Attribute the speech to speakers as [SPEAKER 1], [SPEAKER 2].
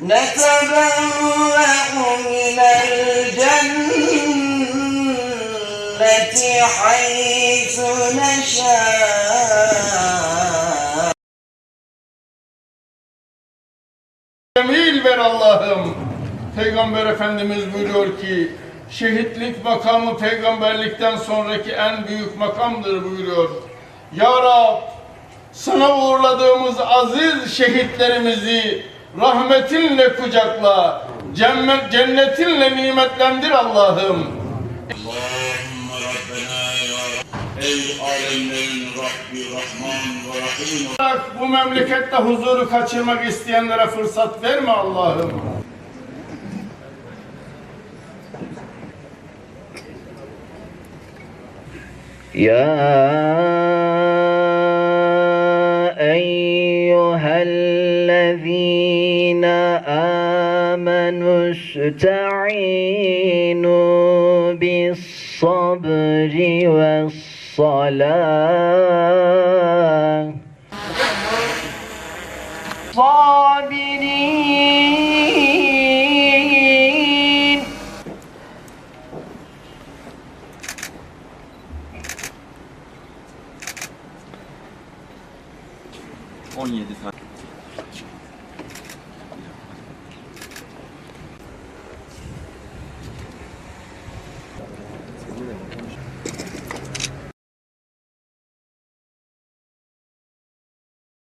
[SPEAKER 1] نتبوأ من الجنة حيث نشاء
[SPEAKER 2] Cemil ver Allah'ım. Peygamber Efendimiz buyuruyor ki şehitlik makamı peygamberlikten sonraki en büyük makamdır buyuruyor. Ya Rab sana uğurladığımız aziz şehitlerimizi Rahmetinle kucakla, cennetinle nimetlendir Allah'ım.
[SPEAKER 3] Ey alemlerin Rabbi, Rahman ve Rahim.
[SPEAKER 2] Bu memlekette huzuru kaçırmak isteyenlere fırsat verme Allah'ım.
[SPEAKER 4] Ya أيها الذين آمنوا استعينوا بالصبر والصلاة. صابرين
[SPEAKER 5] 17 tane.